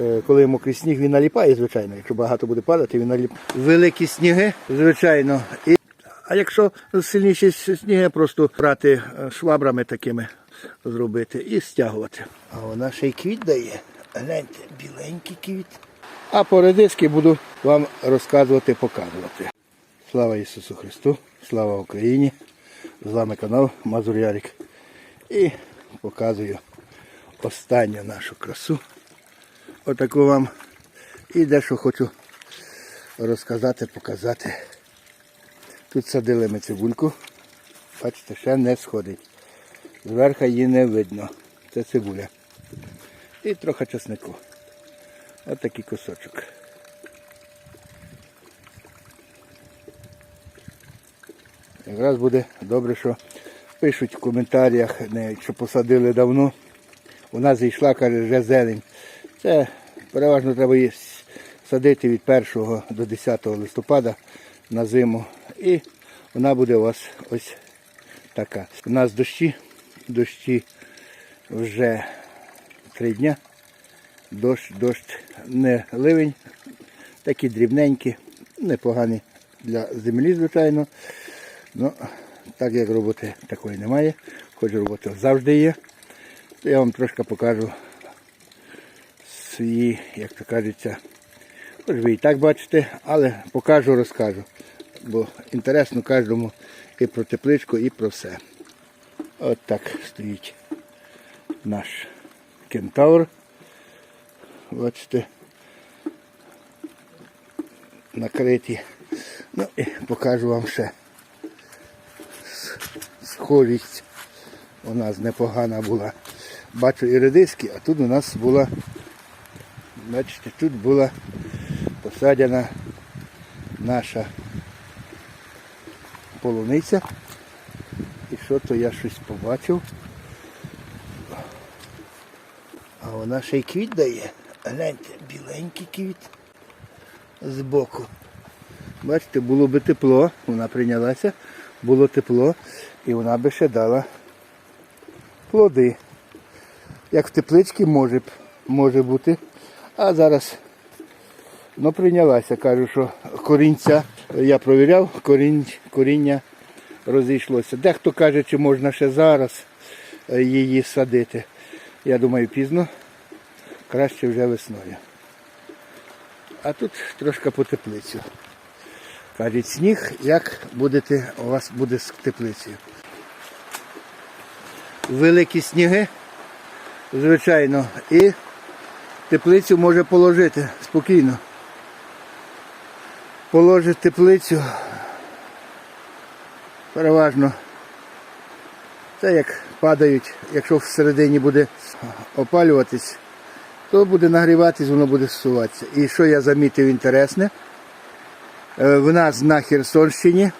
Е, Коли мокрий сніг, він наліпає, звичайно. Якщо багато буде падати, він наліпає. Великі сніги, звичайно. І... А якщо сильніші сніги, просто брати е, швабрами такими зробити і стягувати. А вона ще й квіт дає. Гляньте, біленький квіт. А по редиски буду вам розказувати, показувати. Слава Ісусу Христу, слава Україні! З вами канал Мазур Ярик. І показую останню нашу красу. Отаку вам і дещо хочу розказати, показати. Тут садили ми цибульку. Бачите, ще не сходить. Зверху її не видно. Це цибуля. І трохи чеснику. Ось такий кусочок. Якраз буде добре, що пишуть в коментарях, що посадили давно. У нас зійшла, каже, вже зелень. Це переважно треба її садити від 1 до 10 листопада на зиму. І вона буде у вас ось така. У нас дощі, дощі вже три дня. Дощ, дощ не ливень, такі дрібненькі, непогані для землі, звичайно. Ну, так як роботи такої немає, хоч робота завжди є, то я вам трошки покажу свої, як то кажеться, хоч ви і так бачите, але покажу, розкажу. Бо інтересно кожному і про тепличку, і про все. От так стоїть наш кентавр. Бачите, накриті. Ну і покажу вам ще схожість у нас непогана була. Бачу і редиски, а тут у нас була, бачите, тут була посадена наша полуниця. І що то я щось побачив. А вона ще й квіт дає. Гляньте, біленький квіт збоку. Бачите, було би тепло, вона прийнялася, було тепло, і вона би ще дала плоди. Як в тепличці може, б- може бути. А зараз ну, прийнялася, кажу, що корінця, я провіряв, корінь, коріння розійшлося. Дехто каже, чи можна ще зараз е, її садити. Я думаю, пізно, краще вже весною. А тут трошки по теплицю. Кажуть, сніг, як будете, у вас буде з теплицею. Великі сніги, звичайно, і теплицю може положити спокійно. Положить теплицю переважно. Це як падають, якщо всередині буде опалюватись, то буде нагріватись, воно буде зсуватися. І що я замітив інтересне, Е, в нас на Херсонщині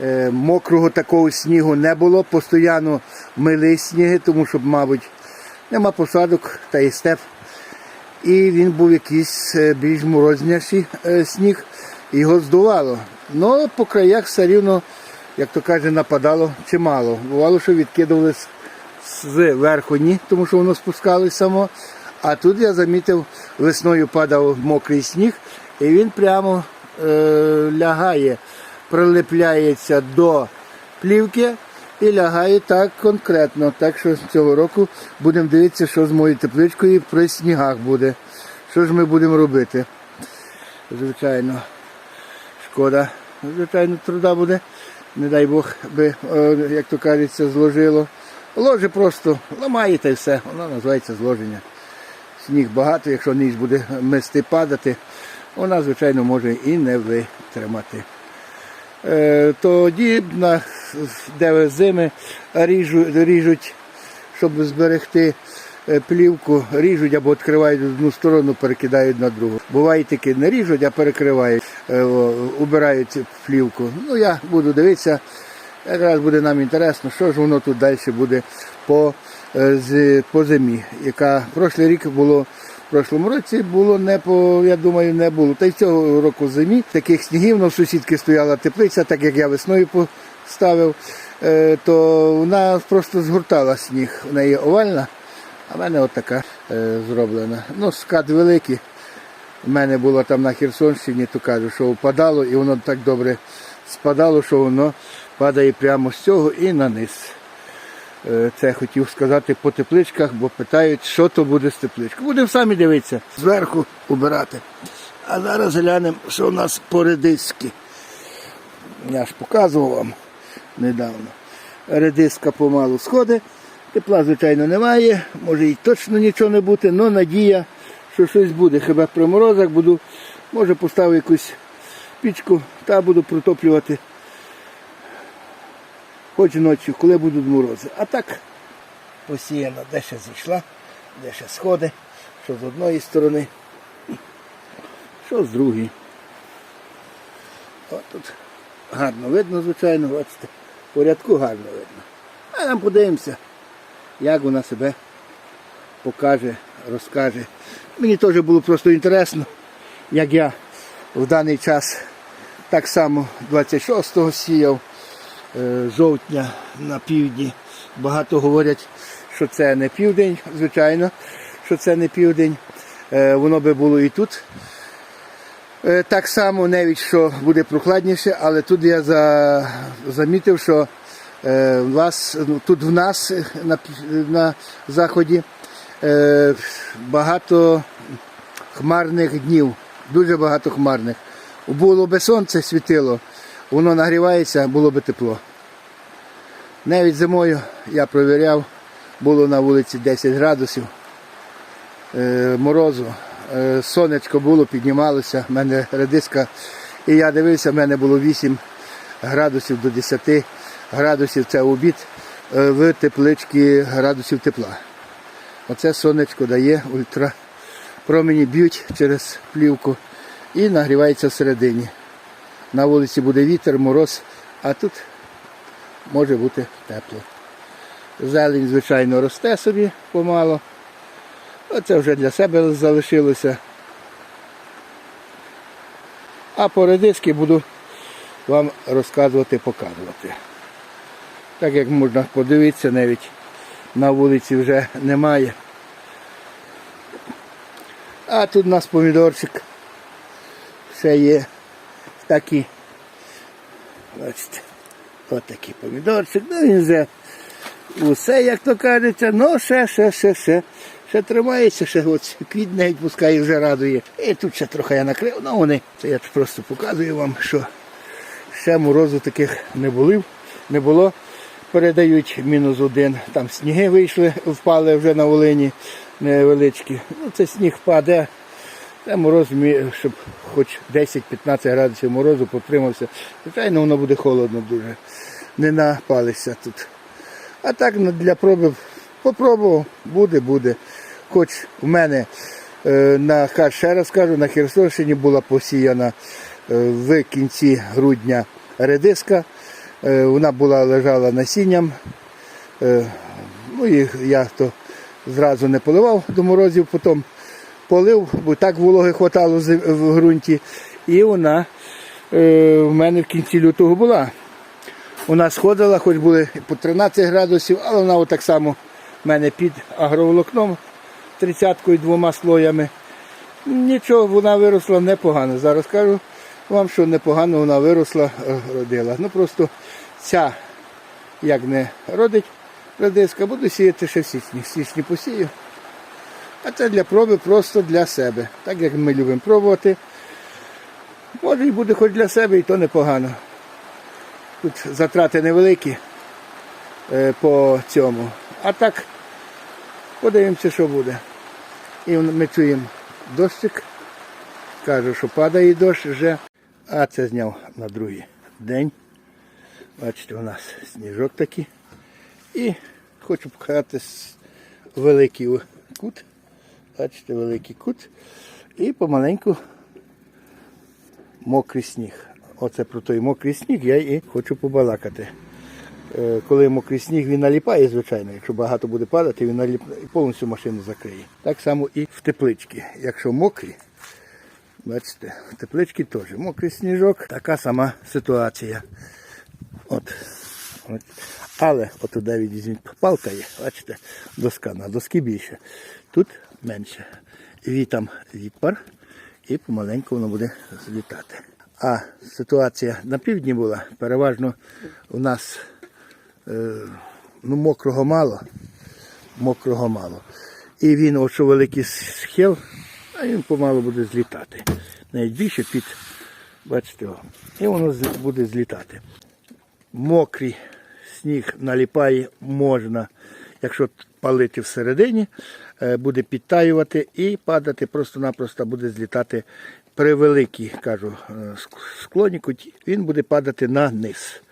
е, мокрого такого снігу не було, постійно мили сніги, тому що, мабуть, нема посадок та і степ. І він був якийсь е, більш морозніший е, сніг, його здувало. Ну, по краях все рівно, як то каже, нападало чимало. Бувало, що відкидували з- верху ні, тому що воно спускалось само. А тут я замітив, весною падав мокрий сніг, і він прямо е, лягає, прилепляється до плівки і лягає так конкретно. Так що цього року будемо дивитися, що з моєю тепличкою при снігах буде. Що ж ми будемо робити? Звичайно, шкода. Звичайно, труда буде. Не дай Бог би, е, як то кажеться, зложило. Ложе просто ламаєте і все, воно називається зложення. Сніг багато, якщо ніч буде мести падати, вона, звичайно, може і не витримати. Е, Тоді, на, де зими ріжуть, ріжуть, щоб зберегти е, плівку, ріжуть або відкривають одну сторону, перекидають на другу. Буває таки не ріжуть, а перекривають, е, убирають плівку. Ну, я буду дивитися, якраз буде нам інтересно, що ж воно тут далі буде по, е, по зимі, яка прошлий рік було. В прошлому році було не по, я думаю, не було. Та й цього року зимі таких снігів, ну, в сусідки стояла теплиця, так як я весною поставив, е, то вона просто згортала сніг. У неї овальна, а в мене от така. е, зроблена. Ну, скат великий. У мене було там на Херсонщині, то кажу, що впадало і воно так добре спадало, що воно падає прямо з цього і на низ. Е, Це хотів сказати по тепличках, бо питають, що то буде з тепличкою. Будемо самі дивитися, зверху убирати. А зараз глянемо, що у нас по редиски. Я ж показував вам недавно. Редиска помалу сходить. Тепла, звичайно, немає. Може і точно нічого не бути, але надія, що щось буде. Хіба при морозах буду, може поставлю якусь пічку та буду протоплювати. Хоч ночі, коли будуть морози. А так посіяно, де ще зійшла, де ще сходи, що з одної сторони, що з другої. Тут гарно видно, звичайно, бачите, по рядку гарно видно. А нам подивимося, як вона себе покаже, розкаже. Мені теж було просто інтересно, як я в даний час так само 26-го сіяв е, жовтня на півдні. Багато говорять, що це не південь, звичайно, що це не південь. Е, Воно би було і тут. Е, Так само, навіть що буде прохладніше, але тут я за, замітив, що е, вас, ну, тут в нас е, на, на заході е, багато хмарних днів, дуже багато хмарних. Було би сонце світило, воно нагрівається, було би тепло. Навіть зимою я провіряв, було на вулиці 10 градусів е, морозу. Е, сонечко було, піднімалося, в мене редиска. І я дивився, в мене було 8 градусів до 10 градусів це обід е, в тепличці градусів тепла. Оце сонечко дає ультра. Промені б'ють через плівку і нагрівається всередині. На вулиці буде вітер, мороз, а тут може бути тепло. Зелень, звичайно, росте собі помало. Оце вже для себе залишилося. А по редиски буду вам розказувати, показувати. Так як можна подивитися, навіть на вулиці вже немає. А тут у нас помідорчик ще є такі. Бачите, отакий помідорчик. Ну він вже усе, як то кажеться, ну ще, ще, ще, ще. Ще тримається, ще от квітне відпускає, вже радує. І тут ще трохи я накрив, ну вони. Це я просто показую вам, що ще морозу таких не було. Не було. Передають мінус один. Там сніги вийшли, впали вже на Волині невеличкі. Ну, це сніг впаде. Це мороз, щоб хоч 10-15 градусів морозу потримався. Звичайно, воно буде холодно дуже. Не напалися тут. А так ну, для проби попробував, буде, буде. Хоч у мене е, на ще раз кажу, на Херсонщині була посіяна е, в кінці грудня редиска. Е, вона була лежала насінням. Ну і я то зразу не поливав до морозів, потім полив, бо так вологи хватало в ґрунті. І вона в мене в кінці лютого була. Вона сходила, хоч були по 13 градусів, але вона отак само в мене під агроволокном, тридцяткою двома слоями. Нічого, вона виросла непогано. Зараз кажу вам, що непогано вона виросла, е, родила. Ну просто ця, як не родить редиска, буду сіяти ще в січні. В січні посію. А це для проби просто для себе. Так як ми любимо пробувати. Може і буде хоч для себе, і то непогано. Тут затрати невеликі е, по цьому. А так подивимося, що буде. І ми чуємо дощик. Кажу, що падає дощ вже. А це зняв на другий день. Бачите, у нас сніжок такий. І хочу показати великий кут. Бачите, великий кут. І помаленьку мокрий сніг. Оце про той мокрий сніг я і хочу побалакати. Е, Коли мокрий сніг він наліпає, звичайно, якщо багато буде падати, він наліп... і повністю машину закриє. Так само і в тепличці. Якщо мокрі, бачите, в тепличці теж мокрий сніжок, така сама ситуація. От. От. Але візьміть палка є, бачите, доска, на доски більше. Тут менше. Вітам відпар і помаленьку воно буде злітати. А ситуація на півдні була, переважно у нас ну, мокрого мало. Мокрого мало. І він, от великий схил, а він помалу буде злітати. Навіть більше під, бачите, і воно буде злітати. Мокрий сніг наліпає можна, якщо палити всередині, е, буде підтаювати і падати, просто-напросто буде злітати при великій, кажу, е, склоні він буде падати на низ.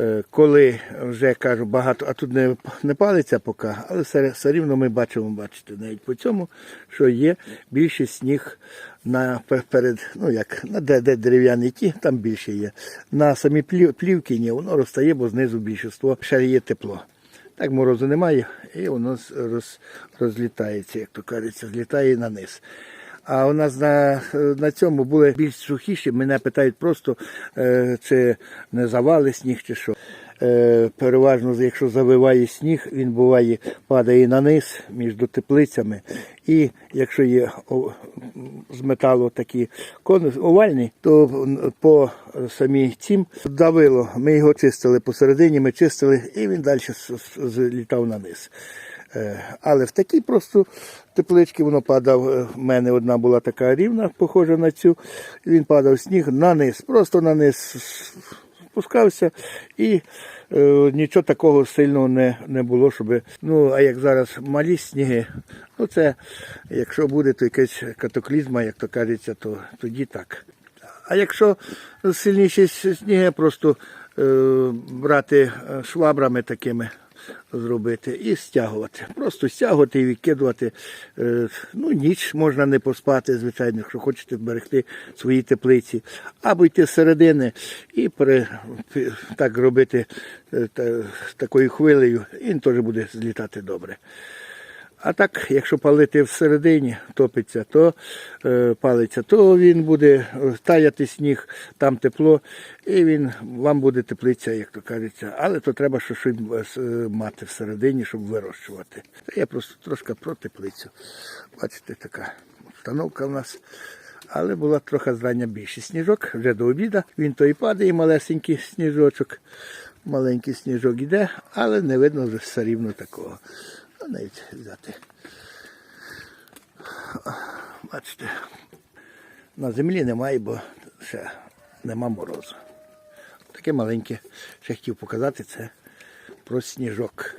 Е, Коли вже кажу багато, а тут не, не палиться поки, але все, все рівно ми бачимо, бачите, навіть по цьому, що є більше сніг на перед, ну як, на де, де дерев'яні ті, там більше є. На самі плів, плівки ні, воно розтає, бо знизу більшість ще є тепло. Так морозу немає, і воно роз, розлітається, як то кажеться, злітає на низ. А у нас на, на цьому були більш сухіші. Мене питають просто, е, чи не завали сніг, чи що. Е, переважно, якщо завиває сніг, він буває падає на низ між теплицями. І якщо є з металу такі конус овальні, то по самій цім давило. Ми його чистили посередині, ми чистили, і він далі злітав на низ. Е, Але в такі просто теплички воно падав. е, В мене одна була така рівна, похожа на цю. Він падав сніг на низ, просто на низ спускався і е, нічого такого сильного не, не було, щоб. Ну, а як зараз малі сніги, ну це якщо буде то якась катаклізма, як то кажеться, то тоді так. А якщо сильніші сніги, просто е, брати е, швабрами такими зробити і стягувати. Просто стягувати і відкидувати. Е, ну, ніч можна не поспати, звичайно, якщо хочете вберегти свої теплиці. Або йти з середини і при, так робити е, та, такою хвилею, і він теж буде злітати добре. А так, якщо палити всередині, топиться, то е, палиться, то він буде е, таяти сніг, там тепло, і він вам буде теплиця, як то кажеться. Але то треба щось е, мати всередині, щоб вирощувати. Це я просто трошки про теплицю. Бачите, така установка в нас. Але була трохи зрання більше. Сніжок вже до обіду. Він то і падає, малесенький сніжочок. Маленький сніжок іде, але не видно все рівно такого. Ну, навіть взяти. Бачите, на землі немає, бо ще нема морозу. Таке маленьке, ще хотів показати це про сніжок.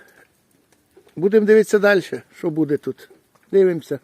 Будемо дивитися далі, що буде тут. Дивимося.